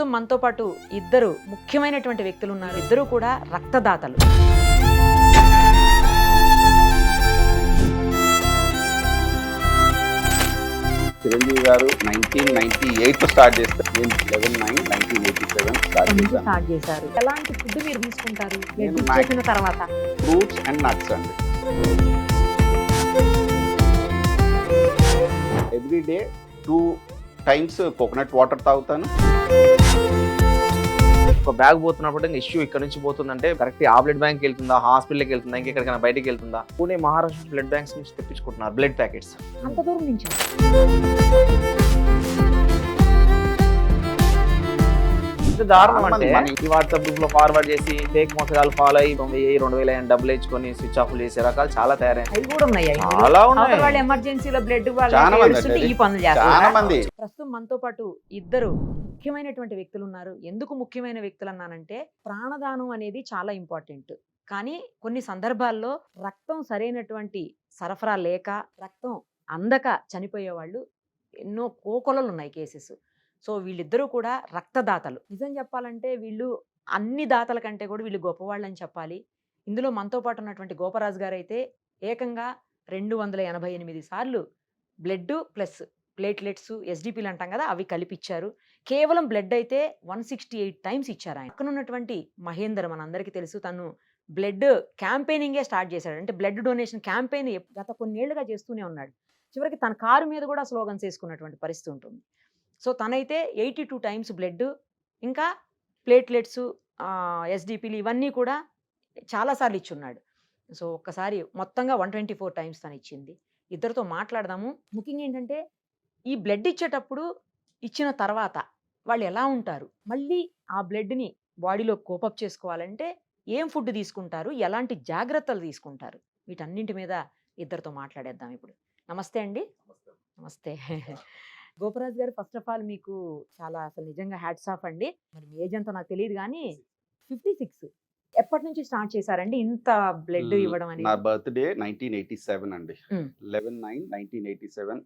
ప్రస్తుతం మనతో పాటు ఇద్దరు ముఖ్యమైనటువంటి వ్యక్తులు ఉన్నారు ఇద్దరు కూడా రక్తదాతలు. చిరంజీవి గారు నైన్టీన్ నైన్టీ ఎయిట్ స్టార్ట్ చేస్తే నేను eleven nine nineteen eighty seven start చేశాను. స్టార్ట్ చేశారు. ఎలాంటి ఫుడ్ మీరు తీసుకుంటారు? ఇచ్చేసిన తర్వాత. ఫ్రూట్స్ అండ్ నట్స్ అండి. Every day two times coconut water తాగుతాను. ఒక బ్యాగ్ పోతున్నప్పుడు ఇంకా ఇష్యూ ఇక్కడ నుంచి పోతుందంటే కరెక్ట్ ఆ బ్లడ్ బ్యాంక్ వెళ్తుందా హాస్పిటల్కి వెళ్తుందా ఇంకెక్కడికైనా బయటికి వెళ్తుందా? పూణే మహారాష్ట్ర బ్లడ్ బ్యాంక్స్ నుంచి తెప్పించుకుంటున్నారు బ్లడ్ ప్యాకెట్స్ అంత దూరం నుంచి? దారుణం అంటే ఈ వాట్సాప్ గ్రూప్లో ఫార్వర్డ్ చేసి ఫేక్ మోసగాలు ఫాలో అయ్యి వెయ్యి రెండు వేల డబ్బులు ఇచ్చుకొని స్విచ్ ఆఫ్ చేసే రకాలు చాలా తయారైనాయి. అవి కూడా ఉన్నాయి చాలా వాళ్ళు ఎమర్జెన్సీలో బ్లడ్. ఈ పనులు చేస్తారు మంది. ప్రస్తుతం మనతో పాటు ఇద్దరు ముఖ్యమైనటువంటి వ్యక్తులు ఉన్నారు. ఎందుకు ముఖ్యమైన వ్యక్తులు అన్నానంటే ప్రాణదానం అనేది చాలా ఇంపార్టెంట్ కానీ కొన్ని సందర్భాల్లో రక్తం సరైనటువంటి సరఫరా లేక రక్తం అందక చనిపోయే వాళ్ళు ఎన్నో కోకొలలు ఉన్నాయి కేసెస్. సో వీళ్ళిద్దరూ కూడా రక్తదాతలు. నిజం చెప్పాలంటే వీళ్ళు అన్ని దాతల కంటే కూడా వీళ్ళు గొప్పవాళ్ళని చెప్పాలి. ఇందులో మనతో పాటు ఉన్నటువంటి గోపరాజు గారు అయితే ఏకంగా రెండు వందల ఎనభై ఎనిమిది సార్లు బ్లడ్ ప్లస్ ప్లేట్లెట్స్ ఎస్డిపిలు అంటాం కదా అవి కలిపిచ్చారు. కేవలం బ్లడ్ అయితే వన్ సిక్స్టీ ఎయిట్ టైమ్స్ ఇచ్చారు ఆయన. పక్కనున్నటువంటి మహేందర్ మనందరికీ తెలుసు తను బ్లడ్ క్యాంపెయినింగే స్టార్ట్ చేశాడు. అంటే బ్లడ్ డొనేషన్ క్యాంపెయిన్ గత కొన్నేళ్ళుగా చేస్తూనే ఉన్నాడు. చివరికి తన కారు మీద కూడా స్లోగన్స్ వేసుకున్నటువంటి పరిస్థితి ఉంటుంది. సో తనైతే ఎయిటీ టూ టైమ్స్ బ్లడ్ ఇంకా ప్లేట్లెట్స్ ఎస్డిపిలు ఇవన్నీ కూడా చాలాసార్లు ఇచ్చున్నాడు. సో ఒక్కసారి మొత్తంగా వన్ ట్వంటీ ఫోర్ టైమ్స్ తను ఇచ్చింది ఇద్దరితో మాట్లాడదాము. ముఖ్యంగా ఏంటంటే ఈ బ్లడ్ ఇచ్చేటప్పుడు ఇచ్చిన తర్వాత వాళ్ళు ఎలా ఉంటారు? మళ్ళీ ఆ బ్లడ్ని బాడీలో కోపప్ చేసుకోవాలంటే ఏం ఫుడ్ తీసుకుంటారు? ఎలాంటి జాగ్రత్తలు తీసుకుంటారు? వీటన్నింటి మీద ఇద్దరితో మాట్లాడేద్దాం ఇప్పుడు. నమస్తే అండి. నమస్తే. గోపరాజ్ గారు ఫస్ట్ ఆఫ్ ఆల్ మీకు చాలా అసలు నిజంగా హ్యాట్స్ ఆఫ్ అండి. మరి మీ ఏజ్ అంతా నాకు తెలియదు కానీ ఫిఫ్టీ సిక్స్. ఎప్పటి నుంచి స్టార్ట్ చేశారండి ఇంత బ్లడ్ ఇవ్వడం నా అనేది బర్త్డే నైన్టీన్ ఎయిటీ సెవెన్ అండి. Eleven nine nineteen eighty seven.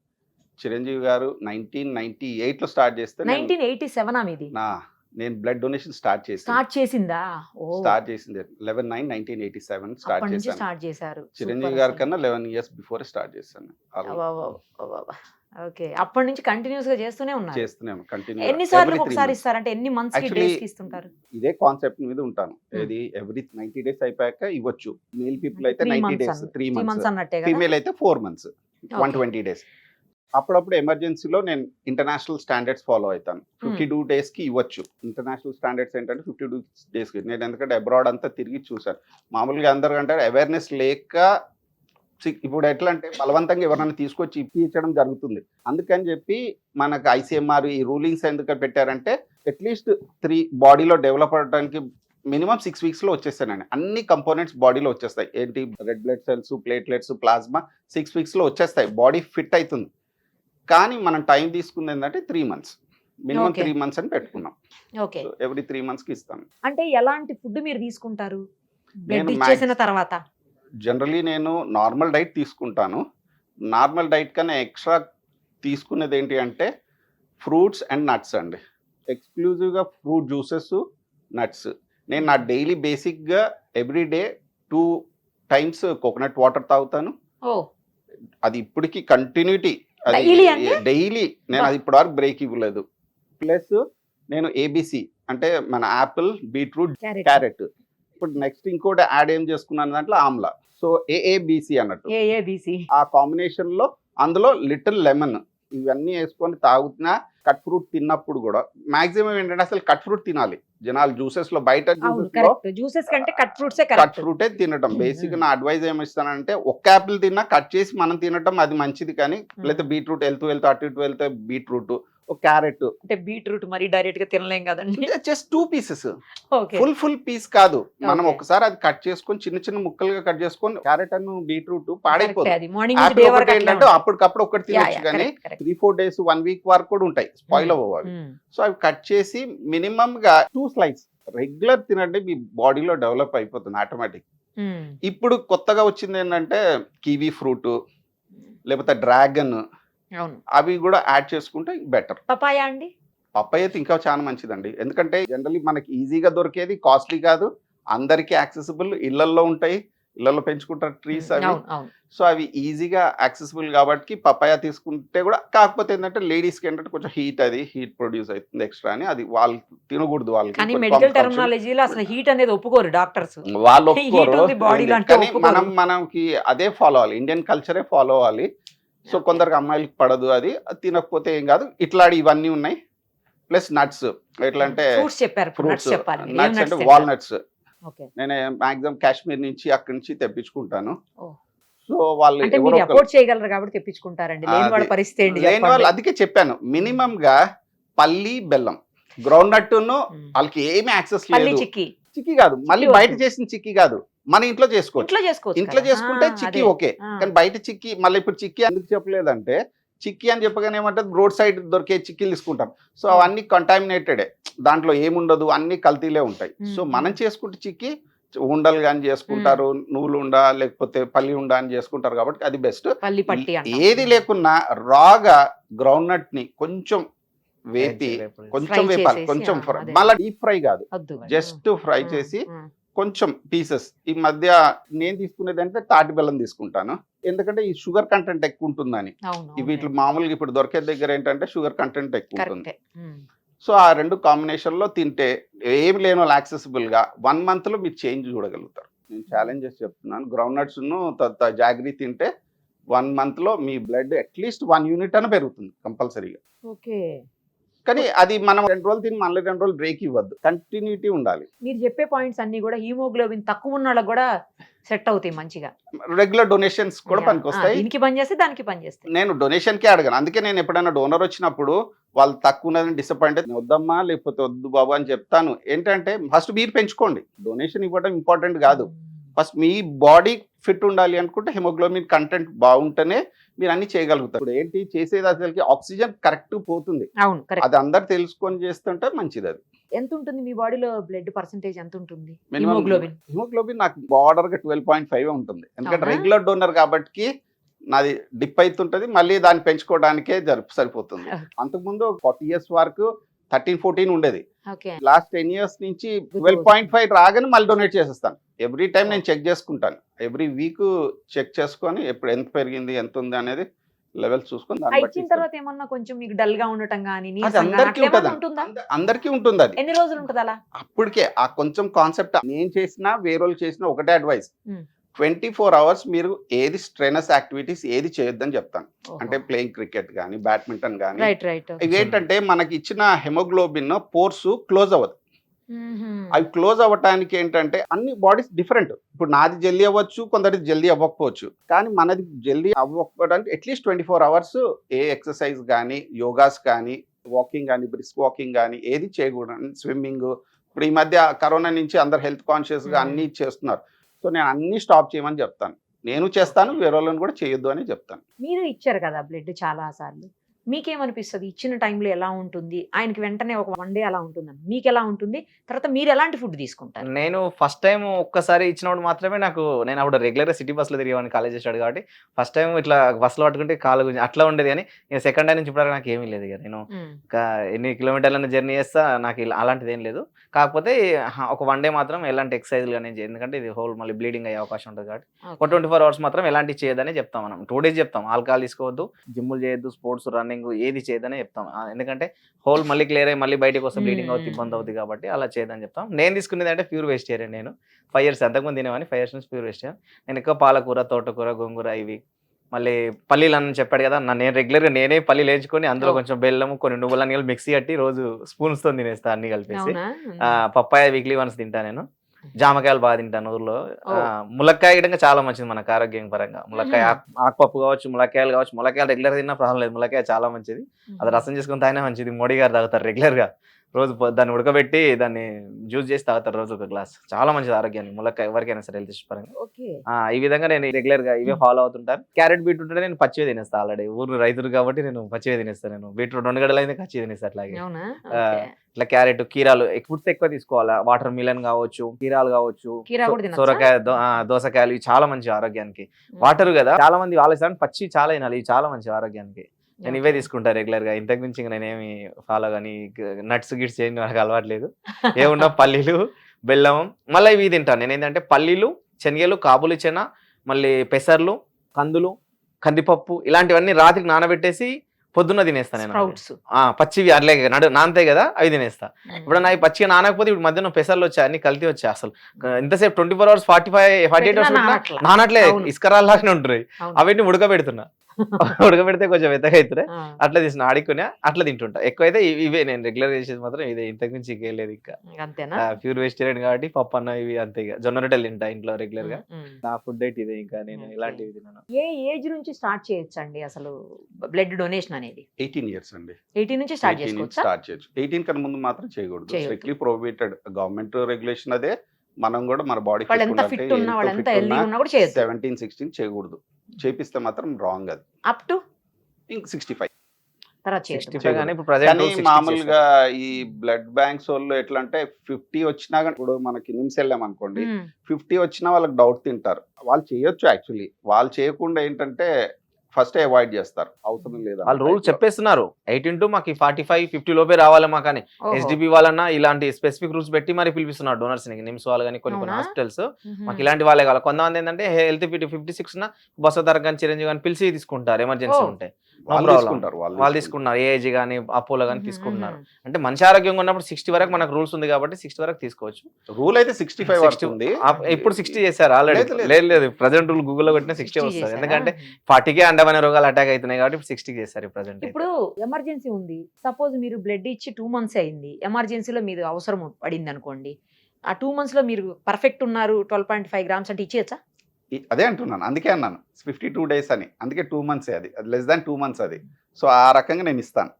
Chiranjeevi garu nineteen ninety ఎయిట్లో స్టార్ట్ చేస్తే నేను- నైన్టీన్ ఎయిటీ సెవెన్ మీది? నా నేను బ్లడ్ డొనేషన్ స్టార్ట్ చేసి స్టార్ట్ చేసిందా? ఓ. స్టార్ట్ చేసింది. Eleven nine nineteen eighty seven start చేశాను. స్టార్ట్ చేశారు. చిరంజీవి గారి కన్నా లెవెన్ ఇయర్స్ బిఫోర్ స్టార్ట్ చేశాను. ఓకే. అప్పటి నుంచి కంటిన్యూస్గా చేస్తూనే ఉన్నారు. చేస్తున్నాను కంటిన్యూ ఎన్ని సార్లు ఒకసారి ఇస్తారంటే ఎన్ని మంత్స్కి డేస్కి ఇస్తుంటారు? ఇదే కాన్సెప్ట్ మీద ఉంటాను. ఇది ఎవ్రీ నైన్టీ డేస్ అయిపోయాక ఇవ్వచ్చు. మేల్ పీపుల్ అయితే నైన్టీ డేస్ త్రీ మంత్స్ అన్నట్టే ఫీమేల్ అయితే four months one. Twenty days అప్పుడప్పుడు ఎమర్జెన్సీలో నేను ఇంటర్నేషనల్ స్టాండర్డ్స్ ఫాలో అవుతాను. ఫిఫ్టీ టూ డేస్కి ఇవ్వచ్చు. ఇంటర్నేషనల్ స్టాండర్డ్స్ ఏంటంటే ఫిఫ్టీ టూ డేస్కి. నేను ఎందుకంటే అబ్రాడ్ అంతా తిరిగి చూసాను మామూలుగా అందరు అంటే అవేర్నెస్ లేక ఇప్పుడు ఎట్లా అంటే బలవంతంగా ఎవరైనా తీసుకొచ్చి ఇప్పించడం జరుగుతుంది. అందుకని చెప్పి మనకు ఐసీఎంఆర్ ఈ రూలింగ్స్ ఎందుకు పెట్టారంటే అట్లీస్ట్ త్రీ బాడీలో డెవలప్ అవడానికి మినిమం సిక్స్ వీక్స్లో వచ్చేస్తానండి. అన్ని కంపోనెంట్స్ బాడీలో వచ్చేస్తాయి. ఏంటి? Red blood cells platelets plasma six వీక్స్లో వచ్చేస్తాయి. బాడీ ఫిట్ అవుతుంది కానీ మనం టైం తీసుకుంది ఏంటంటే three months. Minimum. Three months అని పెట్టుకున్నాం. ఓకే. ఎవ్రీ త్రీ మంత్స్కి ఇస్తాను. అంటే ఎలాంటి ఫుడ్ మీరు తీసుకుంటారు? బ్లడ్ ఇచ్చేసిన తర్వాత? జనరలీ నేను నార్మల్ డైట్ తీసుకుంటాను. నార్మల్ డైట్ కన్నా ఎక్స్ట్రా తీసుకునేది ఏంటి అంటే ఫ్రూట్స్ అండ్ నట్స్ అండి. ఎక్స్క్లూజివ్గా ఫ్రూట్ జ్యూసెస్ నట్స్. నేను నా డైలీ బేసిక్గా every day two times coconut water తాగుతాను. అది ఇప్పటికి కంటిన్యూటీ. అది? డైలీ నేను అది ఇప్పటివరకు బ్రేక్ ఇవ్వలేదు. ప్లస్ నేను ఏబిసి అంటే మన యాపిల్ బీట్రూట్ క్యారెట్. ఇప్పుడు నెక్స్ట్ ఇంకోటి యాడ్ ఏం చేసుకున్నాను దాంట్లో ఆమ్లా. సో ఏఏబిసి అన్నట్టు. ఏఏబిసి ఆ కాంబినేషన్లో అందులో లిటిల్ లెమన్ ఇవన్నీ వేసుకొని తాగుతున్నా కట్ ఫ్రూట్ తిన్నప్పుడు కూడా మాక్సిమం ఏంటంటే అసలు కట్ ఫ్రూట్ తినాలి. జనాలు జ్యూసెస్లో బయట జ్యూసెస్ కంటే కట్ ఫ్రూట్సే కట్ ఫ్రూటే తినటం. Basic mm. నా అడ్వైజ్ ఏమి ఇస్తానంటే ఒక్క యాపిల్ తిన్నా కట్ చేసి మనం తినటం అది మంచిది కానీ లేకపోతే బీట్రూట్ వెళ్తూ వెళ్తూ అటు ఇటు వెళ్తే బీట్రూట్ ఒక క్యారెట్. అంటే బీట్రూట్ మరి డైరెక్ట్గా తినలేం కదండి. Just two pieces. Full full piece కాదు. మనం. ఒకసారి అది కట్ చేసుకొని చిన్న చిన్న ముక్కలుగా కట్ చేసుకొని క్యారెట్ అను బీట్రూట్ పాడైపోతుంది ఏంటంటే అప్పటికప్పుడు ఒకటి తినొచ్చు కానీ three four days one week వరకు కూడా ఉంటాయి. Spoil Hmm. అవ్వాలి సో అవి. కట్ చేసి మినిమం గా టూ స్లైస్ రెగ్యులర్ తినండి మీ బాడీలో డెవలప్ అయిపోతుంది ఆటోమేటిక్ ఇప్పుడు కొత్తగా వచ్చింది ఏంటంటే కివీ ఫ్రూట్ లేకపోతే డ్రాగన్ అవును. అవి కూడా యాడ్ చేసుకుంటే బెటర్. పపాయా అండి? పప్పాయ అయితే ఇంకా చాలా మంచిదండి. ఎందుకంటే జనరల్లీ మనకి ఈజీగా దొరికేది కాస్ట్లీ కాదు. అందరికీ యాక్సెసిబుల్. ఇళ్ళల్లో ఉంటాయి. ఇళ్ళలో పెంచుకుంటారు ట్రీస్ అవి. సో అవి ఈజీగా యాక్సెసిబుల్ కాబట్టి పపాయ తీసుకుంటే కూడా కాకపోతే ఏంటంటే లేడీస్కి ఏంటంటే కొంచెం హీట్ అది హీట్ ప్రొడ్యూస్ అవుతుంది ఎక్స్ట్రా అని. అది వాళ్ళు తినకూడదు వాళ్ళకి. కానీ కొంచెం మెడికల్ consumption. టెర్మినాలజీలో అసలు హీట్ అనేది ఒప్పుకోరు డాక్టర్స్. వాళ్ళు ఒప్పుకోరు. కానీ. మనం మనకి అదే ఫాలో అవ్వాలి. ఇండియన్ కల్చరే ఫాలో అవ్వాలి. సో. కొందరికి అమ్మాయిలకి పడదు అది. తినకపోతే ఏం కాదు. ఇట్లాంటి ఇవన్నీ ఉన్నాయి. Plus nuts. ఎట్లా అంటే ఫ్రూట్స్ చెప్పారు. నట్స్ అంటే? వాల్నట్స్. నేను మాక్సిమం కాశ్మీర్ నుంచి అక్కడి నుంచి తెప్పించుకుంటాను. సో వాళ్ళు అఫోర్డ్ చేయగలరు కాబట్టి తెప్పించుకుంటారండి. లేని వాళ్ళ అది- పరిస్థితి ఏంటి? లేని చెప్పండి. వాళ్ళు అందుకే చెప్పాను. మినిమం గా పల్లి బెల్లం. గ్రౌండ్ నట్టును ఉమ్. వాళ్ళకి ఏమి యాక్సెస్ లేదు. చిక్కి. చిక్కి కాదు. మళ్ళీ బయట. చేసిన చిక్కి కాదు. మన ఇంట్లో చేసుకోవచ్చు ఇంట్లో చేసుకోవచ్చు ఇంట్లో కదా. చేసుకుంటే చిక్కి. ఓకే. కానీ బయట చిక్కి మళ్ళీ ఇప్పుడు చిక్కి ఎందుకు చెప్పలేదంటే చిక్కి అని చెప్పగానే ఏమంటే రోడ్ సైడ్ దొరికే చిక్కీలు తీసుకుంటాం సో. అవన్నీ కంటామినేటెడే దాంట్లో ఏముండదు అన్ని కల్తీలే ఉంటాయి సో. మనం చేసుకుంటే చిక్కి ఉండలు కానీ చేసుకుంటారు నువ్వులు ఉండ లేకపోతే పల్లి ఉండ అని చేసుకుంటారు కాబట్టి అది బెస్ట్. ఏది లేకున్నా రాగా గ్రౌండ్ నట్ని కొంచెం వేపి కొంచెం వేపాలి కొంచెం. మళ్ళీ డీప్ ఫ్రై కాదు జస్ట్ ఫ్రై చేసి. కొంచెం పీసెస్ ఈ మధ్య నేను తీసుకునేది అంటే తాటి బెల్లం తీసుకుంటాను. ఎందుకంటే ఈ షుగర్ కంటెంట్ ఎక్కువ ఉంటుందని. వీటిలో మామూలుగా ఇప్పుడు దొరికే దగ్గర ఏంటంటే షుగర్ కంటెంట్ ఎక్కువ ఉంటుంది. సో ఆ రెండు కాంబినేషన్లో తింటే ఏమి లేని వాళ్ళు యాక్సెసిబుల్గా వన్ మంత్లో మీరు చేంజ్ చూడగలుగుతారు. నేను ఛాలెంజ్ చేసి చెప్తున్నాను. గ్రౌండ్ నట్స్ను జాగ్రీ తింటే వన్ మంత్లో మీ blood at least one unit అని పెరుగుతుంది కంపల్సరీగా ఓకే. కానీ అది మనం రెండు రోజులు తిని మళ్ళీ రెండు రోజులు బ్రేక్ ఇవ్వద్దు. కంటిన్యూటీ ఉండాలి. మీరు చెప్పే పాయింట్స్ అన్ని కూడా హీమోగ్లోబిన్ తక్కువ ఉన్న వాళ్ళకి కూడా సెట్ అవుతాయి మంచిగా. రెగ్యులర్ డొనేషన్స్ కూడా. పనికొస్తాయి. దీనికి పని చేస్తే దానికి పని చేస్తాయి. నేను డొనేషన్ కే అడగాను. అందుకే నేను ఎప్పుడైనా డోనర్ వచ్చినప్పుడు వాళ్ళు తక్కువ ఉన్నదని డిసప్పాయింట్ అయితే వద్దమ్మా లేకపోతే వద్దు బాబు అని చెప్తాను. ఏంటంటే ఫస్ట్ మీరు పెంచుకోండి. డొనేషన్ ఇవ్వడం ఇంపార్టెంట్ కాదు. ఫస్ట్ మీ బాడీ ఫిట్ ఉండాలి అనుకుంటే హిమోగ్లోబిన్ కంటెంట్ బాగుంటేనే మీరు అన్ని చేయగలుగుతారు. ఇప్పుడు ఏంటి? చేసేది అసలుకి ఆక్సిజన్ కరెక్ట్ పోతుంది. అవును అది అందరు తెలుసుకొని చేస్తుంటే మంచిది అది. ఎంత ఉంటుంది మీ బాడీలో బ్లడ్ పర్సంటేజ్ ఎంత ఉంటుంది హిమోగ్లోబిన్. హిమోగ్లోబిన్ నాకు బార్డర్గా ట్వెల్వ్ పాయింట్ ఫైవ్ ఉంటుంది. ఎందుకంటే? రెగ్యులర్ డోనర్ కాబట్టి నాది డిప్ అవుతుంటది మళ్ళీ దాన్ని పెంచుకోవడానికే జరుపు సరిపోతుంది. అంతకుముందు ఫార్టీ ఇయర్స్ వరకు థర్టీన్ ఫోర్టీన్ ఉండేది. లాస్ట్ టెన్ ఇయర్స్ నుంచి ట్వెల్వ్ పాయింట్ ఫైవ్ రాగానే మళ్ళీ డొనేట్ చేసేస్తాను. ఎవ్రీ టైం నేను చెక్ చేసుకుంటాను. ఎవ్రీ వీక్ చెక్ చేసుకొని ఎప్పుడు ఎంత పెరిగింది ఎంత ఉంది అనేది లెవెల్స్ చూసుకొని ఇచ్చిన తర్వాత ఏమన్నా కొంచెం మీకు డల్గా ఉండటం కానీ అందరికీ ఉంటుంది? అందరికీ ఉంటుంది అది. ఎన్ని రోజులు ఉంటుంది అలా అప్పటికే ఆ కొంచెం కాన్సెప్ట్ నేను చేసినా వేరేళ్ళు చేసినా ఒకటే అడ్వైస్. ట్వంటీ ఫోర్ అవర్స్ మీరు ఏది స్ట్రెనస్ యాక్టివిటీస్ ఏది చేయొద్దని చెప్తాను. అంటే ప్లేయింగ్ క్రికెట్ కానీ బ్యాడ్మింటన్ కానీ ఏంటంటే మనకి ఇచ్చిన హెమోగ్లోబిన్ పోర్స్ క్లోజ్ అవ్వదు. అవి క్లోజ్ అవ్వటానికి ఏంటంటే అన్ని బాడీస్ డిఫరెంట్. ఇప్పుడు నాది జల్దీ అవ్వచ్చు కొందరిది జల్దీ అవ్వకపోవచ్చు. కానీ మనది జల్దీ అవ్వకపోవడానికి at least twenty four hours A exercise కానీ యోగాస్ కానీ వాకింగ్ కానీ బ్రిస్క్ వాకింగ్ కానీ ఏది చేయకూడదు. స్విమ్మింగ్ ఇప్పుడు ఈ మధ్య కరోనా నుంచి అందరు హెల్త్ కాన్షియస్గా Hmm. అన్ని చేస్తున్నారు. సో నేను అన్ని స్టాప్ చేయమని చెప్తాను. నేను చేస్తాను వేరే వాళ్ళని కూడా చేయొద్దు అని చెప్తాను. మీరు ఇచ్చారు కదా బ్లడ్ చాలా సార్లు. మీకేమనిపిస్తుంది? ఇచ్చిన టైంలో ఎలా ఉంటుంది? ఆయనకి వెంటనే ఒక వన్ డే అలా ఉంటుందని. మీకు ఎలా ఉంటుంది? తర్వాత మీరు ఎలాంటి ఫుడ్ తీసుకుంటారు? నేను ఫస్ట్ టైం ఒక్కసారి ఇచ్చినప్పుడు మాత్రమే నాకు నేను అప్పుడు రెగ్యులర్ సిటీ బస్సులో తిరిగేవాడిని కాలేజ్ చేసాడు కాబట్టి ఫస్ట్ టైం ఇట్లా బస్సులో పట్టుకుంటే కాలు గుంజి అట్లా ఉండేది కానీ ఇక సెకండ్ టైం నుంచి ఇప్పుడు నాకు ఏమీ లేదు ఇక. నేను ఎన్ని కిలోమీటర్లను జర్నీ చేస్తా నాకు ఇలా అలాంటిది ఏం లేదు. కాకపోతే ఒక వన్ డే మాత్రం ఎలాంటి ఎక్సర్సైజ్లు కానీ. ఎందుకంటే ఇది హోల్ మళ్ళీ బ్లీడింగ్ అయ్యే అవకాశం ఉంటుంది కాబట్టి. ఒక ట్వంటీ ఫోర్ అవర్స్ మాత్రం ఎలాంటి చేయదని చెప్తాం మనం. టూ డేస్ చెప్తాం. ఆల్కహాల్ తీసుకోవద్దు జిమ్ములు చేయొద్దు స్పోర్ట్స్ రన్నింగ్ ఏది చేయదని చెప్తాం. ఎందుకంటే హోల్ మళ్ళీ క్లియర్ అయ్యి మళ్ళీ బయటకు వస్తే బ్లీడింగ్ అవుతుంది. ఇబ్బంది అవుతుంది కాబట్టి అలా చేయదని చెప్తాం. నేను తీసుకునేది అంటే ప్యూర్ వెజిటేరియన్ నేను. ఫైవ్ ఇయర్స్ అంతకుముందు తినేవాని ఫైవ్ ఇయర్స్ నుంచి ప్యూర్ వెజిటేరియన్ నేను ఎక్కువ పాలకూర తోటకూర గోంగూర ఇవి మళ్ళీ పల్లీలు అని చెప్పాడు కదా నా నేను రెగ్యులర్గా నేనే పల్లీలు వేయించుకొని అందులో. కొంచెం బెల్లం కొన్ని నువ్వులని కలిపి మిక్సీ కట్టి రోజు స్పూన్స్తో తినేస్తా అన్ని కలిపేసి. పప్పాయ వీక్లీ వన్స్ తింటా నేను. జామకాయలు బాగా తింటాను ఊర్లో. ములక్కాయ గిడంగా చాలా మంచిది మనకు ఆరోగ్యం పరంగా. ములక్కాయ ఆకుపప్పు కావచ్చు ములక్కాయలు కావచ్చు ములక్కాయలు రెగ్యులర్ తిన్నా ప్రాబ్లం లేదు. ములక్కాయ చాలా మంచిది. అది రసం చేసుకుని తాగినా మంచిది. మోడీ గారు తాగుతారు రెగ్యులర్గా. రోజు దాన్ని ఉడకబెట్టి దాన్ని జ్యూస్ చేసి తాగుతారు రోజు ఒక గ్లాస్. చాలా మంచిది ఆరోగ్యానికి. ములక్కాయ ఎవరికైనా సరే హెల్త్ పరంగా. ఈ విధంగా నేను రెగ్యులర్గా ఇవే ఫాలో అవుతుంటాను. క్యారెట్ బీట్రూట్ ఉంటే నేను పచ్చివే తినేస్తాను ఆల్రెడీ. ఊరు రైతులు కాబట్టి నేను పచ్చివే తినేస్తాను నేను. బీట్రూట్ రెండు గడలు అయితే పచ్చి తినేస్తాను అట్లాగే. ఇట్లా క్యారెట్ కీరాలు ఫుడ్స్ ఎక్కువ తీసుకోవాలా? వాటర్ మిలన్ కావచ్చు కీరాలు కావచ్చు? సొరకాయ దోసకాయలు ఇవి చాలా మంచి ఆరోగ్యానికి. వాటర్ కదా చాలా మంది ఆలోచిస్తారు పచ్చి చాలా తినాలి ఇవి చాలా మంచి ఆరోగ్యానికి. నేను ఇవే తీసుకుంటా రెగ్యులర్గా ఇంతకు మించి నేనేమి ఫాలో కానీ నట్స్ గిట్స్ ఏం నాకు అలవాట్లేదు ఏమున్నా పల్లీలు బెల్లం మళ్ళీ ఇవి తింటాను. నేను ఏంటంటే పల్లీలు శనగలు కాబులి చెన మళ్ళీ పెసర్లు కందులు కందిపప్పు ఇలాంటివన్నీ రాత్రికి నానబెట్టేసి పొద్దున్న తినేస్తాను నేను. పచ్చివి అట్లే నడు నానతాయి కదా అవి తినేస్తా. ఇప్పుడు నా పచ్చిగా నానకపోతే ఇప్పుడు మధ్యన పెసర్లు వచ్చాయి అన్ని కల్తీ వచ్చాయి అసలు. ఇంతసేపు twenty four hours forty five forty eight hours నానట్లా. ఇసుకరాల్లాగానే ఉంటున్నాయి. అవును. అవన్నీ ఉడకబెడుతున్నా. ఉడకబెడితే కొంచెం వెతగా అవుతున్నాయి అట్లా తీసిన ఆడుకునే అట్లా తింటుంటా. ఎక్కువైతే ఇవి- నేను రెగ్యులర్ చేసేది మాత్రం ఇదే. ఇంతకు మించి లేదు ఇంకా. అంతేనా? ప్యూర్ వెజిటేరియన్ కాబట్టి పప్పు అన్న ఇవి అంతే ఇక జొన్న రొట్టెలు తింటా ఇంట్లో రెగ్యులర్గా. నా ఫుడ్ అయితే ఇదే ఇంకా నేను. ఇలాంటివి తిన్నాను ఏ ఏజ్ నుంచి స్టార్ట్ చేయొచ్చు అండి అసలు బ్లడ్ డొనేషన్ అనేది? ఎయిటీన్ ఇయర్స్ అండి. ఎయిటీన్ నుంచి స్టార్ట్ 18 నుంచి చేసుకోవచ్చా? స్టార్ట్ చేయొచ్చు. ఎయిటీన్ కన్నా ముందు మాత్రం చేయకూడదు. Strictly prohibited. గవర్నమెంట్ రెగ్యులేషన్ అదే. మనం కూడా మన బాడీ వాళ్ళు ఎంత ఫిట్ ఉన్నా వాళ్ళు ఎంత హెల్దీ ఉన్నా కూడా చేయొచ్చు. సెవెంటీన్ సిక్స్టీన్ చేయకూడదు. చేపిస్తే మాత్రం రాంగ్ అది. అప్ టు ఇంక సిక్స్టీ ఫైవ్ మామూలుగా ఈ బ్లడ్ బ్యాంక్స్ వాళ్ళు ఎట్లా అంటే ఫిఫ్టీ వచ్చినా కానీ ఇప్పుడు మనకి నిమ్స్ వెళ్ళాం అనుకోండి ఫిఫ్టీ వచ్చినా వాళ్ళకి డౌట్ తింటారు. వాళ్ళు చేయొచ్చు యాక్చువల్లీ వాళ్ళు చేయకుండా ఏంటంటే ఫస్ట్ అవాయిడ్ చేస్తారు. అవసరం లేదా వాళ్ళు రూల్ చెప్పేస్తున్నారు. ఎయిటీన్ టు మాకు ఫార్టీ ఫైవ్ ఫిఫ్టీ లోపే రావాలి మాకు అని ఓహో. ఎస్డిపి వాళ్ళన్నా ఇలాంటి స్పెసిఫిక్ రూల్స్ పెట్టి మరి పిలిపిస్తున్నారు డోనర్స్ని. నిమ్స్ వాళ్ళు కానీ కొన్ని కొన్ని? హాస్పిటల్స్. మాకు ఇలాంటి వాళ్ళే కావాలి. కొంతమంది ఏంటంటే హెల్త్ ఫిఫ్టీ ఫిఫ్టీ సిక్స్ నా బసవతార కానీ చిరంజీవి కానీ పిలిచి తీసుకుంటారు. ఎమర్జెన్సీ. ఉంటే. వాళ్ళు problem. తీసుకుంటారు. వాళ్ళు తీసుకుంటున్నారు. ఏజ్ కానీ అపోలో కానీ తీసుకుంటున్నారు. అంటే మనిషి ఆరోగ్యంగా ఉన్నప్పుడు సిక్స్టీ వరకు మనకు రూల్స్ ఉంది కాబట్టి సిక్స్టీ వరకు తీసుకోవచ్చు. రూల్ అయితే సిక్స్టీ ఫైవ్ 60 వస్తుంది ఆ, ఇప్పుడు సిక్స్టీ చేశారు ఆల్రెడీ. లేదు, లేదు. ప్రజెంట్ రూల్ గూగుల్లో కొట్టిన సిక్స్టీ 60 వస్తుంది? ఎందుకంటే ఫార్టీకే అండమైన రోగాలు అటాక్ అవుతున్నాయి కాబట్టి ఇప్పుడు సిక్స్టీ చేశారు ప్రజెంట్ ఇప్పుడు ఎమర్జెన్సీ ఉంది. సపోజ్ మీరు బ్లడ్ ఇచ్చి టూ మంత్స్ అయింది. ఎమర్జెన్సీలో మీరు అవసరం పడింది అనుకోండి. ఆ టూ మంత్స్లో మీరు పర్ఫెక్ట్ ఉన్నారు ట్వెల్వ్ పాయింట్ ఫైవ్ గ్రామ్స్ అంటే ఇచ్చేయచ్చా? అదే అంటున్నాను. అందుకే అన్నాను. ఫిఫ్టీ టూ డేస్ అని. అందుకే టూ మంత్స్ అది. అది లెస్ దాన్ టూ మంత్స్ అది. సో ఆ రకంగా నేను ఇస్తాను.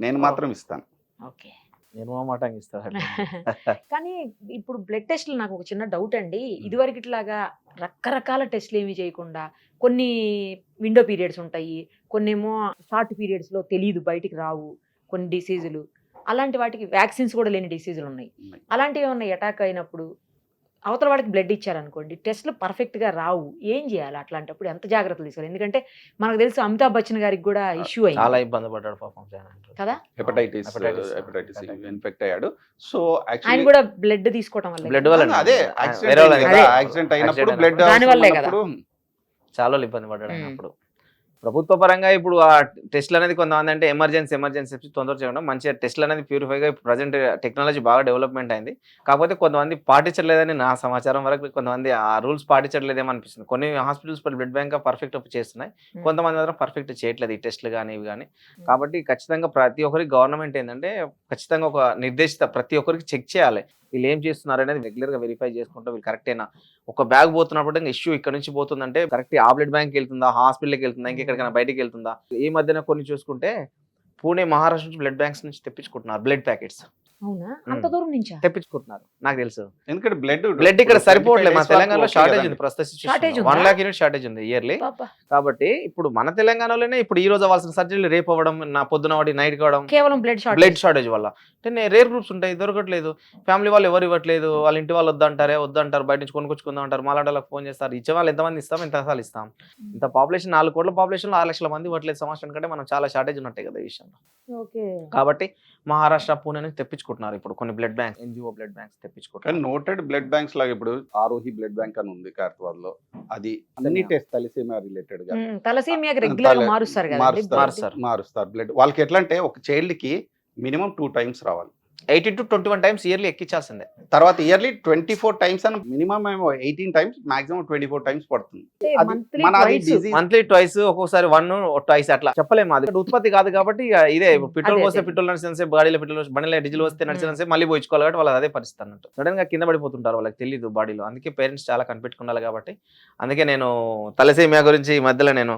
నేను. మాత్రం ఇస్తాను. ఓకే. ఇస్తాను కానీ ఇప్పుడు బ్లడ్ టెస్ట్లు నాకు ఒక చిన్న డౌట్ అండి. ఇదివరకు ఇట్లాగా రకరకాల టెస్ట్లు ఏమి చేయకుండా కొన్ని విండో పీరియడ్స్ ఉంటాయి కొన్ని ఏమో షార్ట్ పీరియడ్స్లో తెలియదు బయటికి రావు కొన్ని డిసీజులు. అలాంటి వాటికి వ్యాక్సిన్స్ కూడా లేని డిసీజులు ఉన్నాయి ఉన్నాయి. అలాంటివి ఏమన్నా అటాక్ అయినప్పుడు అవతల వాడికి బ్లడ్ ఇచ్చారనుకోండి టెస్ట్లు పర్ఫెక్ట్గా రావు ఏం చేయాలి అట్లాంటప్పుడు ఎంత జాగ్రత్తలు తీసుకోవాలి ఎందుకంటే మనకు తెలుసు అమితాబ్ బచ్చన్ గారికి కూడా ఇష్యూ చాలా అయింది ఇబ్బంది పడ్డాడు పాపం. కదా హెపటైటిస్. హెపటైటిస్. ఇన్ఫెక్ట్ అయ్యాడు సో ఆయన యాక్చువల్లీ కూడా బ్లడ్ తీసుకోవటం వల్ల బ్లడ్ వల్ల అదే యాక్సిడెంట్ అయినప్పుడు బ్లడ్ దాని వల్లే కదా. చాలా వాళ్ళు ఇబ్బంది పడ్డాడు. అప్పుడు ప్రభుత్వ పరంగా ఇప్పుడు ఆ టెస్ట్లు అనేది కొంతమంది అంటే ఎమర్జెన్సీ ఎమర్జెన్సీ చెప్పి తొందర చేయడం. మంచిగా టెస్ట్లు అనేది ప్యూరిఫైగా ఇప్పుడు ప్రజెంట్ టెక్నాలజీ బాగా డెవలప్మెంట్ అయింది. కాకపోతే కొంతమంది పాటించలేదని నా సమాచారం వరకు కొంతమంది ఆ రూల్స్ పాటించట్లేదేమో అనిపిస్తుంది. కొన్ని హాస్పిటల్స్ బ్లడ్ బ్యాంక్ పర్ఫెక్ట్ చేస్తున్నాయి. కొంతమంది మాత్రం పర్ఫెక్ట్ చేయట్లేదు ఈ టెస్ట్లు కానీ ఇవి కానీ. కాబట్టి ఖచ్చితంగా ప్రతి ఒక్కరికి గవర్నమెంట్ ఏంటంటే ఖచ్చితంగా ఒక నిర్దేశిత ప్రతి ఒక్కరికి చెక్ చేయాలి. వీళ్ళు ఏం చేస్తున్నారు అనేది రెగ్యులర్గా వెరిఫై చేసుకుంటూ వీళ్ళు కరెక్టేనా? ఒక బ్యాగ్ పోతున్నప్పుడు ఇంకా ఇష్యూ ఇక్కడ నుంచి పోతుందంటే కరెక్ట్ ఆ బ్లడ్ బ్యాంక్ వెళ్తుందా? హాస్పిటల్కి వెళ్తుందా? ఇంకెక్కడికైనా బయటికి వెళ్తుందా? ఈ మధ్యన కొన్ని చూసుకుంటే పూణే మహారాష్ట్ర నుంచి బ్లడ్ బ్యాంక్స్ నుంచి తెప్పించుకుంటున్నారు బ్లడ్ ప్యాకెట్స్. అవునా? అంత. దూరం నుంచా? తెప్పించుకుంటున్నారు. నాకు తెలుసు. ఎందుకంటే బ్లడ్ బ్లడ్ ఇక్కడ సరిపోవట్లేదు. మన తెలంగాణలో షార్టేజ్ ఉంది. ప్రస్తుతం? వన్ లాక్ యూనిట్ షార్టేజ్ ఉంది ఇయర్లీ. కాబట్టి ఇప్పుడు మన తెలంగాణలోనే ఇప్పుడు ఈ రోజు అవ్వాల్సిన సర్జరీలు రేపు అవ్వడం నా పొద్దున వాడి నైట్ కావడం కేవలం బ్లడ్ బ్లడ్ షార్టేజ్ వల్ల. అంటే రేర్ గ్రూప్స్ ఉంటాయి. దొరకట్లేదు. ఫ్యామిలీ వాళ్ళు ఎవరు ఇవ్వట్లేదు. వాళ్ళ ఇంటి వాళ్ళు వద్దంటారే వద్దంటారు. బయట నుంచి కొనుక్కొచ్చుకుందాం అంటారు. మాలాడలకు ఫోన్ చేస్తారు. ఇచ్చే వాళ్ళు ఎంతమంది ఇస్తాం? ఎంతసార్లు ఇస్తాం? ఇంత పాపులేషన్ నాలుగు కోట్ల పాపులేషన్ ఆరు లక్షల మంది ఇవ్వట్లేదు. సంవత్సరం కంటే మనం చాలా షార్టేజ్ ఉన్నట్టే కదా ఈ విషయంలో. ఓకే. కాబట్టి మహారాష్ట్ర పూణే నుంచి తెప్పించుకుంటున్నారు. ఇప్పుడు కొన్ని blood bank NGO blood banks కానీ తెప్పించుకుంటున్నారు నోటెడ్ బ్లడ్ బ్యాంక్స్ లాగా ఇప్పుడు ఆరోహి బ్లడ్ బ్యాంక్ అని ఉంది కార్తవాడ్లో అది అన్ని టెస్ట్ తలసీమియా రిలేటెడ్గా తలసీమియాకి రెగ్యులర్. మారుస్తారు. మారుస్తారు. బ్లడ్ వాళ్ళకి ఎట్లా అంటే ఒక చైల్డ్కి మినిమం టూ టైమ్స్ రావాలి. Eighty to twenty one times yearly ఎక్కించాల్సిందే. తర్వాత ఇయర్లీ ట్వంటీ ఫోర్ టైమ్స్ అని మినిమం ఏమో eighteen times maximum twenty four times పడుతుంది మంత్లీ ట్వైస్ ఒక్కొక్కసారి వన్ ట్వైస్ అట్లా. చెప్పలేము అది. ఉత్పత్తి కాదు కాబట్టి ఇదే పెట్రోల్ పోస్తే. పెట్రోల్ నడిచినంత బాడీలో పెట్రోల్ బండిలో డీజిల్ వస్తే నడిచినంత మళ్ళీ పోయించుకోవాలి కాబట్టి వాళ్ళు అదే పరిస్థితి అన్నట్టు. సడన్గా కింద పడిపోతుంటారు వాళ్ళకి తెలియదు బాడీలో. అందుకే పేరెంట్స్ చాలా కనిపెట్టుకున్నారు కాబట్టి. అందుకే నేను తలసేమియా గురించి ఈ మధ్యలో నేను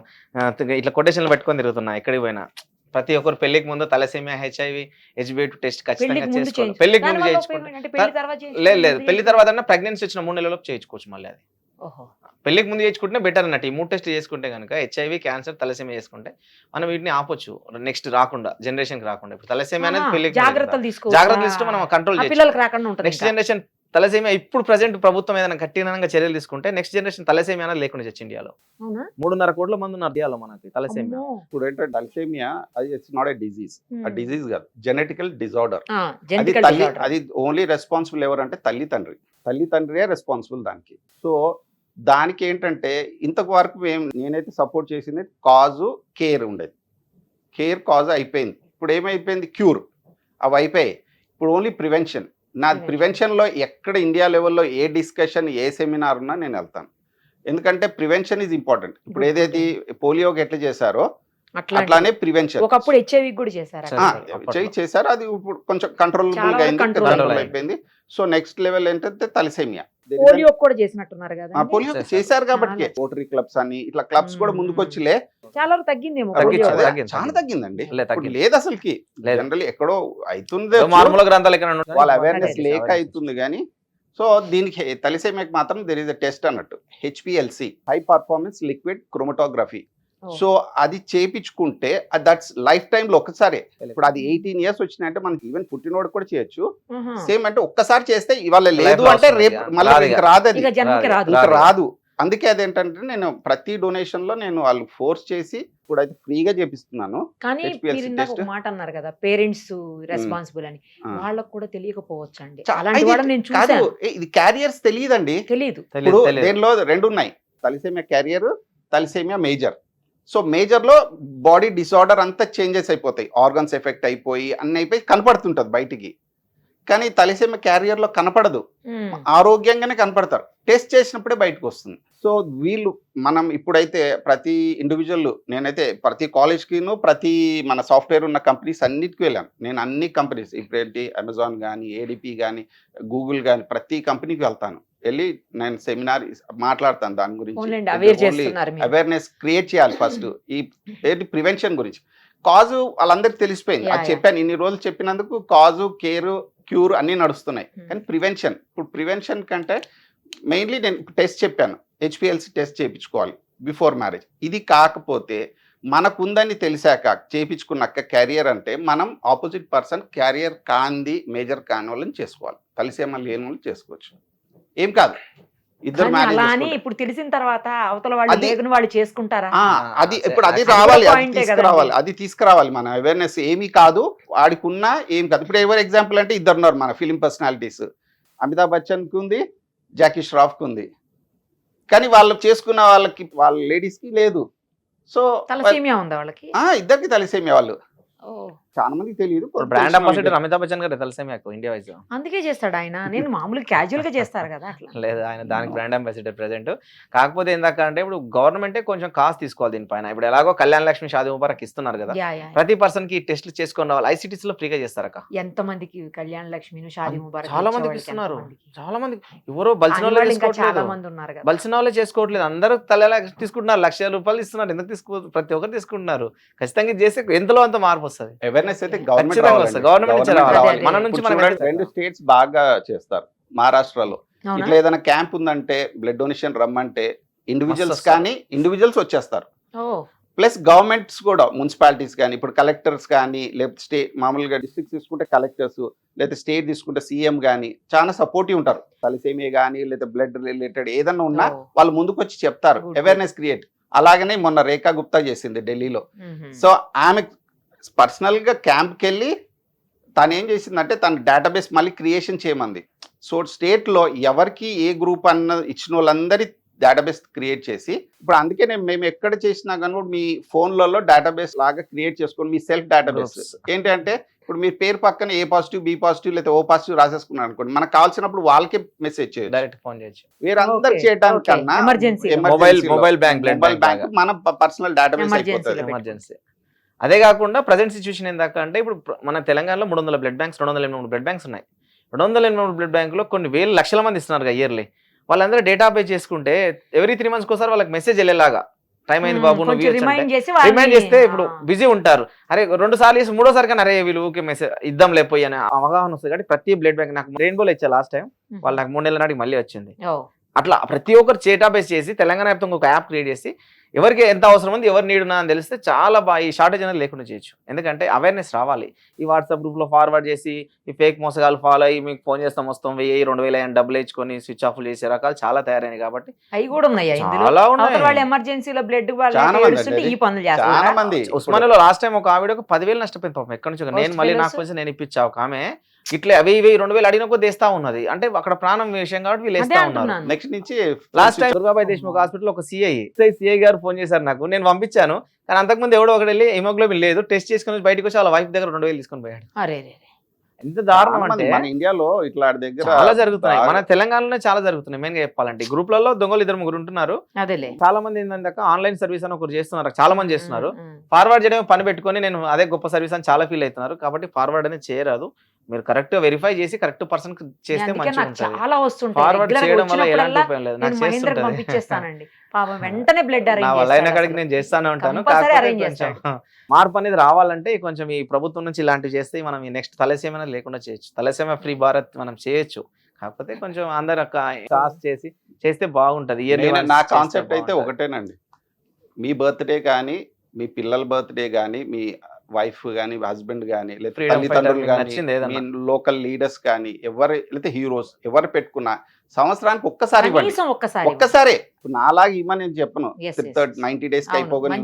ఇట్లా కొటేషన్లు పెట్టుకొని తిరుగుతున్నా ఎక్కడికి పోయినా. ప్రతి ఒక్కరు పెళ్ళికి ముందు తలసేమియా హెచ్ఐవి హెచ్బి టెస్ట్ ఖచ్చితంగా చేసుకోవాలి. పెళ్ళికి ముందు పెళ్ళి తర్వాత లేదు లేదు. పెళ్ళి తర్వాత ప్రెగ్నెన్సీ వచ్చిన మూడు నెలలకు చేయించుకోవచ్చు మళ్ళీ అది. పెళ్ళికి ముందు చేసుకుంటే బెటర్ అన్నట్టు. ఈ మూడు టెస్ట్ చేసుకుంటే కనుక హెచ్ఐవి క్యాన్సర్ తలసేమియా చేసుకుంటే మనం వీటిని ఆపొచ్చు. నెక్స్ట్ రాకుండా జనరేషన్కి రాకుండా. ఇప్పుడు తలసేమియా అనేది ఆహా, పెళ్ళికి జాగ్రత్తలు తీసుకో జాగ్రత్తలు ఇస్తూ మనం కంట్రోల్ నెక్స్ట్ జనరేషన్ తలసేమియా ఇప్పుడు ప్రజెంట్ ప్రభుత్వం ఏదైనా కఠినంగా చర్యలు తీసుకుంటే నెక్స్ట్ జనరేషన్ తలసేమియా లేకుండా చచ్చి ఇండియాలో. అవునా? మూడున్నర కోట్ల మంది ఉన్నారు ఇండియాలో మనకి తలసేమియా. ఇప్పుడు ఏంటంటే అల్సేమియా అది ఇట్స్ నాట్ ఏ డిజీజ్ ఆ. డిజీజ్ కాదు. జెనెటికల్ డిజార్డర్ ఆ, అది తల్లి disorder. అది ఓన్లీ రెస్పాన్సిబుల్ ఎవరంటే తల్లి తండ్రి. తల్లి తండ్రియే రెస్పాన్సిబుల్ దానికి. సో దానికి ఏంటంటే ఇంతవరకు మేము నేనైతే సపోర్ట్ చేసింది కాజు కేర్ ఉండేది. కేర్ కాజ్ అయిపోయింది. ఇప్పుడు ఏమైపోయింది? క్యూర్ అవి అయిపోయాయి. ఇప్పుడు ఓన్లీ ప్రివెన్షన్ నా. ప్రివెన్షన్లో ఎక్కడ ఇండియా లెవెల్లో ఏ డిస్కషన్ ఏ సెమినార్ ఉన్నా నేను వెళ్తాను. ఎందుకంటే ప్రివెన్షన్ ఈజ్ ఇంపార్టెంట్ ఇప్పుడు ఏదైతే పోలియోకి ఎట్లా చేశారో అట్లానే ప్రివెన్షన్ ఒకప్పుడు హెచ్ఐవి కూడా చేశారు. చేయి చేశారు. అది ఇప్పుడు కొంచెం కంట్రోల్ అయింది. అయిపోయింది. సో నెక్స్ట్ లెవెల్ ఏంటంటే తలసేమియా. పోలియో కూడా చేసినట్టున్నారు కదా పోలియో చేశారు. కాబట్టి. రోటరీ క్లబ్స్ అని ఇట్లా క్లబ్స్ కూడా మ్మ్. ముందుకు వచ్చిలే చాలా వరకు తగ్గిందేమో చాలా తగ్గింది. తగ్గిందండి. లేదు అసలుకి. జనరల్ ఎక్కడో అవుతుంది ఏదో మారుమూల గ్రంథాలు. వాళ్ళ అవేర్నెస్ లేక. అవుతుంది కానీ సో దీనికి తలిసేమియాకి మాత్రం దెర్ ఇస్ అ టెస్ట్ అన్నట్టు HPLC high performance liquid chromatography. So అది చేపించుకుంటే దట్స్ లైఫ్ టైమ్లో ఒక్కసారే. ఇప్పుడు అది ఎయిటీన్ ఇయర్స్ వచ్చినాయంటే మనకి ఈవెన్ పుట్టినోడు కూడా చేయొచ్చు. సేమ్ అంటే ఒక్కసారి చేస్తే ఇవాళ లేదు అంటే రేపు. మళ్ళీ రాదు. రాదు అది. ఇక జన్మకి రాదు. ఇంకా రాదు. రాదు. అందుకే అదేంటంటే నేను ప్రతి డొనేషన్లో నేను వాళ్ళు ఫోర్స్ చేసి ఇప్పుడు అయితే ఫ్రీగా చేపిస్తున్నాను. కానీ. మాట అన్నారు కదా పేరెంట్స్ రెస్పాన్సిబుల్ అని. వాళ్ళకు కూడా తెలియకపోవచ్చు అండి అలాంటి ఇది క్యారియర్స్ తెలియదండి. తెలియదు ఇప్పుడు. దేనిలో రెండు ఉన్నాయి. Thalassemia carrier thalassemia major. So మేజర్లో body disorder అంతా చేంజెస్ అయిపోతాయి. ఆర్గన్స్ ఎఫెక్ట్ అయిపోయి అన్ని అయిపోయి కనపడుతుంటది బయటికి. కానీ తలిసేమియా క్యారియర్లో కనపడదు. ఆరోగ్యంగానే కనపడతారు. టెస్ట్ చేసినప్పుడే బయటకు వస్తుంది. సో వీళ్ళు మనం ఇప్పుడైతే ప్రతి ఇండివిజువల్ నేనైతే ప్రతి కాలేజ్కిను ప్రతి మన సాఫ్ట్వేర్ ఉన్న కంపెనీస్ అన్నిటికీ వెళ్ళాను. నేను అన్ని కంపెనీస్ ఇప్పుడేంటి అమెజాన్ కానీ ఏడిపి కానీ గూగుల్ కానీ ప్రతి కంపెనీకి వెళ్తాను. వెళ్ళి నేను సెమినార్ మాట్లాడతాను దాని గురించి. అవేర్నెస్ క్రియేట్ చేయాలి ఫస్ట్ ఈ ఏంటి ప్రివెన్షన్ గురించి. కాజు వాళ్ళందరికీ తెలిసిపోయింది. అది. చెప్పాను ఇన్ని రోజులు చెప్పినందుకు కాజు కేర్ క్యూర్ అన్ని నడుస్తున్నాయి. Hmm. కానీ ప్రివెన్షన్ ఇప్పుడు ప్రివెన్షన్ కంటే మెయిన్లీ నేను టెస్ట్ చెప్పాను. హెచ్పిఎల్సి టెస్ట్ చేయించుకోవాలి బిఫోర్ మ్యారేజ్ ఇది కాకపోతే మనకుందని తెలిసాక చేయించుకున్నాక క్యారియర్ అంటే మనం ఆపోజిట్ పర్సన్ క్యారియర్ కాంది మేజర్ కాని వాళ్ళని చేసుకోవాలి. తలిసేమ లేని వాళ్ళు చేసుకోవచ్చు. ఏం కాదు. ఇద్దరు అలా అని ఇప్పుడు తెలిసిన తర్వాత అవతల వాళ్ళు లేకుని వాళ్ళు చేసుకుంటారా? అది. ఇప్పుడు అది రావాలి తీసుకురావాలి. అది తీసుకురావాలి మన అవేర్నెస్ ఏమీ కాదు వాడికున్నా ఏం కాదు. ఇప్పుడు ఎవరు ఎగ్జాంపుల్ అంటే ఇద్దరు ఉన్నారు మన ఫిలిం పర్సనాలిటీస్ అమితాబ్ బచ్చన్కి ఉంది జాకీ ష్రాఫ్కి ఉంది. కానీ వాళ్ళు చేసుకున్న వాళ్ళకి వాళ్ళ లేడీస్కి లేదు. సో తలసీమియా ఉందా వాళ్ళకి? ఆ, ఇద్దరికి తెలిసేమే వాళ్ళు. ఓ. చాలా మందికి తెలియదు. బ్రాండ్ అంబాసిడర్ అమితాబ్ బచ్చన్ గారు తెలుసా మీకు ఇండియా వైజ్ అందుకే చేస్తాడు ఆయన. నేను మామూలుగా క్యాజువల్గా చేస్తారు కదా అట్లా. లేదు ఆయన దానికి బ్రాండ్ అంబాసిడర్ ప్రెసెంట్ కాకపోతే ఏందాక అంటే ఇప్పుడు గవర్నమెంటే కొంచెం కాస్ట్ తీసుకోవాలి దీనిపైన. ఇప్పుడు ఎలాగో కళ్యాణ లక్ష్మి షాది ముబారక్ ఇస్తున్నారు కదా. ప్రతి పర్సన్కి టెస్ట్లు చేసుకున్న వాళ్ళు ఐసీటీస్లో ఫ్రీగా చేస్తారక్క ఎంత మందికి కళ్యాణ లక్ష్మిను షాది ముబారక్ చాలా మందికి ఇస్తున్నారు? చాలా మంది ఎవరో బలిసిన వాళ్ళే వాళ్ళు ఇంకా చాలా తీసుకోవట్లేదు మంది ఉన్నారు కదా. బలిసిన వాళ్ళే చేసుకోవట్లేదు. అందరూ తల తీసుకుంటున్నారు. లక్ష రూపాయలు ఇస్తున్నారు. ఎందుకు తీసుకో ప్రతి ఒక్కరు తీసుకుంటున్నారు. ఖచ్చితంగా చేస్తే ఎంతలో అంత మార్పు వస్తుంది? అవేర్నెస్ అయితే గవర్నమెంట్. మన నుంచి రెండు స్టేట్స్ బాగా చేస్తారు. మహారాష్ట్రలో ఇట్లా ఏదైనా క్యాంప్ ఉందంటే బ్లడ్ డొనేషన్ రమ్మంటే ఇండివిజువల్స్. కానీ ఇండివిజువల్స్ వచ్చేస్తారు. ప్లస్ గవర్నమెంట్స్ కూడా మున్సిపాలిటీస్ కానీ ఇప్పుడు కలెక్టర్స్ కానీ లేకపోతే స్టేట్ మామూలుగా డిస్ట్రిక్ట్ తీసుకుంటే కలెక్టర్స్ లేదా స్టేట్ తీసుకుంటే సీఎం కానీ చాలా సపోర్టివ్ ఉంటారు. తలసేమియా కానీ లేదా బ్లడ్ రిలేటెడ్ ఏదన్నా ఉన్నా. వాళ్ళు ముందుకు వచ్చి చెప్తారు అవేర్నెస్ క్రియేట్ అలాగనే మొన్న రేఖా గుప్తా చేసింది ఢిల్లీలో. సో ఆమె పర్సనల్గా క్యాంప్కి వెళ్ళి తను ఏం చేసిందంటే తన డేటాబేస్ మళ్ళీ క్రియేషన్ చేయమంది సో స్టేట్లో ఎవరికి ఏ గ్రూప్ అన్న ఇచ్చిన వాళ్ళందరి డేటాబేస్ క్రియేట్ చేసి ఇప్పుడు అందుకే నేను మేము ఎక్కడ చేసినా కానీ కూడా మీ ఫోన్లలో డేటాబేస్ లాగా క్రియేట్ చేసుకొని మీ సెల్ఫ్ డేటాబేస్. ఏంటంటే ఇప్పుడు మీ పేరు పక్కన ఏ పాజిటివ్ బి పాజిటివ్ లేదా ఓ పాజిటివ్ రాసేసుకున్నారు అనుకోండి మనకు కావాల్సినప్పుడు వాళ్ళకే మెసేజ్ చేయొచ్చు డైరెక్ట్ ఫోన్ చేయొచ్చు వేరందరూ చేయడానికన్నా okay. Emergency. Mobile mobile bank mobile bank మన పర్సనల్ డేటాబేస్ అయిపోతుంది. ఎమర్జెన్సీ అదే కాకుండా ప్రజెంట్ సిచ్యువేషన్ ఏందాక అంటే ఇప్పుడు మన తెలంగాణలో మూడు వందల బ్లడ్ బ్యాంక్స్ రెండు వందల ఎనభై మూడు బ్లడ్ బ్యాంక్స్ ఉన్నాయి. రెండు వందల ఎనభై మూడు బ్లడ్ బ్యాంకులో కొన్ని వేల లక్షల మంది ఇస్తున్నారు ఇయర్లీ వాళ్ళందరూ డేటా పే చేసుకుంటే ఎవ్రీ త్రీ మంత్స్ ఒకసారి వాళ్ళకి మెసేజ్ వెళ్ళేలాగా. టైం అయింది బాబు నువ్వు రిమైండ్ చేసి రిమైండ్ చేస్తే ఇప్పుడు బిజీ ఉంటారు. అరే రెండు సార్లు చేసి మూడోసారి కానీ అరే వీళ్ళు ఊకే మెసేజ్ ఇద్దాం లేపోయి అనే అవగాహన వస్తుంది. కాబట్టి ప్రతి బ్లడ్ బ్యాంక్ నాకు రెయిన్బోలో ఇచ్చా లాస్ట్ టైం వాళ్ళు నాకు మూడు నెలల నాటికి మళ్ళీ వచ్చింది. అట్లా ప్రతి ఒక్కరు చేటాబేస్ చేసి తెలంగాణ వ్యాప్తంగా ఒక యాప్ క్రియేట్ చేసి ఎవరికి ఎంత అవసరం ఉంది ఎవరు నీడునా అని తెలిస్తే చాలా బాగా ఈ షార్టేజ్ అనేది లేకుండా చేయొచ్చు. ఎందుకంటే అవేర్నెస్ రావాలి. ఈ వాట్సాప్ గ్రూప్లో ఫార్వర్డ్ చేసి ఈ ఫేక్ మోసగాలు ఫాలో అయ్యి మీకు ఫోన్ చేస్తాం వస్తాం వెయ్యి రెండు వేలు డబ్బులు ఇచ్చుకొని స్విచ్ ఆఫ్ చేసే రకాలు చాలా తయారైనాయి కాబట్టి అవి కూడా ఉన్నాయా ఎమర్జెన్సీలో బ్లడ్ చాలా మంది ఏడుస్తుంటే అండి. ఈ పనులు చాలా చేస్తారు మంది ఉస్మానియాలో లాస్ట్ టైం ఒక ఆవిడ ఒక పదివేలు నష్టపోయింది పాపం. ఎక్కడి నుంచి నేను మళ్ళీ? నాకు కొంచెం నేను ఇప్పించా ఒక ఆమె. ఇట్లా వెయ్యి వెయ్యి రెండు వేలు అడిగిన కొద్ది వేస్తా ఉన్నది. అంటే అక్కడ ప్రాణం విషయం కాబట్టి వీళ్ళు వేస్తా ఉన్నారు. నెక్స్ట్ నుంచి last time Durgabai Deshmukh hospital ఒక సిఐ సిఐ గారు ఫోన్ చేశారు నాకు. నేను పంపించాను. కానీ అంతకుముందు ఎవడో ఒకటి వెళ్ళి హిమోగ్లోబిన్ లేదు. టెస్ట్ చేసుకుని బయటకు వచ్చి వాళ్ళ వైఫ్ దగ్గర రెండు వేలు తీసుకొని పోయాడు. ఎంత దారుణం అంటే మన ఇండియాలో ఇట్లా దగ్గర చాలా జరుగుతున్నాయి. మన తెలంగాణలోనే చాలా జరుగుతున్నాయి. మెయిన్గా చెప్పాలంటే గ్రూప్లలో దొంగలు ఇద్దరు ముగ్గురు ఉంటున్నారు. అదేలే. చాలా మంది ఏంటంటే ఆన్లైన్ సర్వీస్ అని ఒకరు చేస్తున్నారు చాలా మంది చేస్తున్నారు. ఫార్వర్డ్ చేయడం పని పెట్టుకొని నేను అదే గొప్ప సర్వీస్ అని చాలా ఫీల్ అవుతున్నారు. కాబట్టి ఫార్వర్డ్ అనేది చేయరాదు. మీరు కరెక్ట్ వెరిఫై చేసి కరెక్ట్ పర్సన్ చేస్తే చాలా వస్తుంటాయి. పంపించేస్తానండి. పాపం వెంటనే బ్లడ్ అరేంజ్ నేను చేస్తానే ఉంటాను. మార్పు అనేది రావాలంటే కొంచెం ఈ ప్రభుత్వం నుంచి ఇలాంటివి చేస్తే మనం ఈ నెక్స్ట్ తలసేమ లేకుండా చేయొచ్చు. తలసేమ ఫ్రీ భారత్ మనం చేయొచ్చు. కాకపోతే కొంచెం అందరు కాస్ చేసి చేస్తే బాగుంటది. నా కాన్సెప్ట్ అయితే. ఒకటేనండి. మీ బర్త్డే కానీ మీ పిల్లల బర్త్డే కానీ మీ వైఫ్ కానీ హస్బెండ్ కానీ Freedom తల్లిదండ్రులు కానీ లోకల్ లీడర్స్ కానీ ఎవరు లేకపోతే హీరోస్ ఎవరు పెట్టుకున్నా సంవత్సరానికి ఒక్కసారి ఒక్కసారి నాలాగా ఇవ్వని నేను చెప్పను. నైన్టీ డేస్కి అయిపోగానే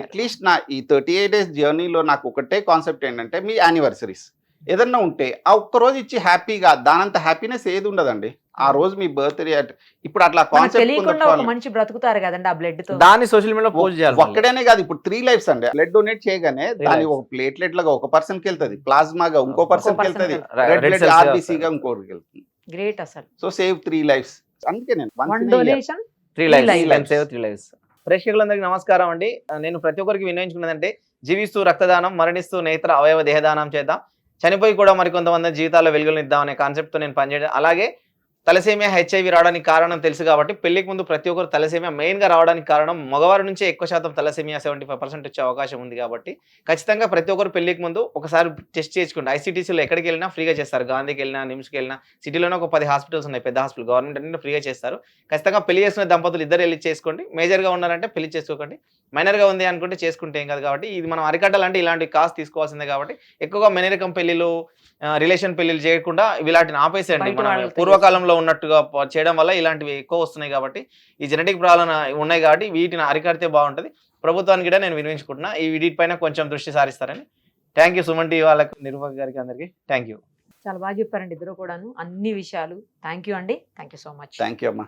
అట్లీస్ట్ నా ఈ థర్టీ ఎయిట్ డేస్ జర్నీలో నాకు ఒకటే కాన్సెప్ట్ ఏంటంటే మీ యానివర్సరీస్. ఏదన్నా ఉంటే ఆ ఒక్క రోజు ఇచ్చి హ్యాపీగా దానంత హ్యాపీనెస్ ఏది ఉండదండి. ఆ రోజు మీ బర్త్డే ఇప్పుడు అట్లా కాన్సెప్ట్ మనిషి బ్రతుకుతారు కదండి ఆ బ్లడ్తో. దాన్ని సోషల్ మీడియాలో పోస్ట్ చేయాలి. ఒక్కడేనే కాదు ఇప్పుడు త్రీ లైఫ్స్ అండి. బ్లడ్ డొనేట్ చేయగానే దాని. ఒక ప్లేట్లెట్ లాగా ఒక పర్సన్కి వెళ్తుంది ప్లాస్మాగా ఇంకో పర్సన్కి వెళ్తుంది. రెడ్ బ్లడ్గా ఆర్బీసీగా ఇంకోరికి వెళ్తుంది. గ్రేట్ అసలు. సో సేవ్ త్రీ లైఫ్స్ అందుకే నేను one. Donation three lives. Life save three lives ప్రేక్షకులందరికీ నమస్కారం అండి. నేను ప్రతి ఒక్కరికి వినియోగించుకున్నదంటే జీవిస్తూ రక్తదానం మరణిస్తూ నేత్ర అవయవ దేహదానం చేద్దాం. చనిపోయి కూడా మరికొంతమంది జీవితాల్లో వెలుగునిద్దాం అనే కాన్సెప్ట్తో నేను పనిచేయడం. అలాగే తలసేమియా హెచ్ఐవి రావడానికి కారణం తెలుసు కాబట్టి పెళ్ళికి ముందు ప్రతి ఒక్కరు తలసేమియా మెయిన్గా రావడానికి కారణం మగవారి నుంచే ఎక్కువ శాతం తలసేమియా సెవెంటీ ఫైవ్ పర్సెంట్ వచ్చే అవకాశం ఉంది కాబట్టి ఖచ్చితంగా ప్రతి ఒక్కరు పెళ్ళికి ముందు ఒకసారి టెస్ట్ చేసుకుంటే ఐసీటీసీలో ఎక్కడికి వెళ్ళినా ఫ్రీగా చేస్తారు. గాంధీకి వెళ్ళినా నిమ్స్కి వెళ్ళినా సిటీలోనే ఒక పది హాస్పిటల్స్ ఉన్నాయి. పెద్ద హాస్పిటల్ గవర్నమెంట్ అన్ని ఫ్రీగా చేస్తారు. ఖచ్చితంగా పెళ్ళి చేసుకునే దంపతులు ఇద్దరు వెళ్ళి చేసుకోండి. మేజర్గా ఉన్నారంటే పెళ్ళి చేసుకోకండి. మైనర్గా ఉంది అనుకుంటే చేసుకుంటే ఏం కాదు కాబట్టి ఇది మనం అరికట్టాలంటే ఇలాంటి కాస్ట్ తీసుకోవాల్సిందే కాబట్టి ఎక్కువగా మెనరికం పెళ్ళిలు రిలేషన్ పెళ్ళిలు చేయకుండా ఇలాంటిని ఆపేసేయండి. బయట పూర్వకాలంలో ఉన్నట్టుగా చేయడం వల్ల ఇలాంటివి ఎక్కువ వస్తున్నాయి కాబట్టి ఈ జెనెటిక్ ప్రాబ్లం ఉన్నాయి కాబట్టి వీటిని అరికడితే బాగుంటుంది. ప్రభుత్వానికి కూడా నేను వినియోగించుకుంటున్నా. ఈ వీటిపైన కొంచెం దృష్టి సారిస్తారని. థ్యాంక్ యూ సుమన్ టీవీ వాళ్ళకి నిర్వాహక్ గారికి అందరికీ. థ్యాంక్ యూ చాలా బాగా చెప్పారండి ఇద్దరు కూడాను. అన్ని విషయాలు. థ్యాంక్ యూ అండి. Thank you so much thank you అమ్మా.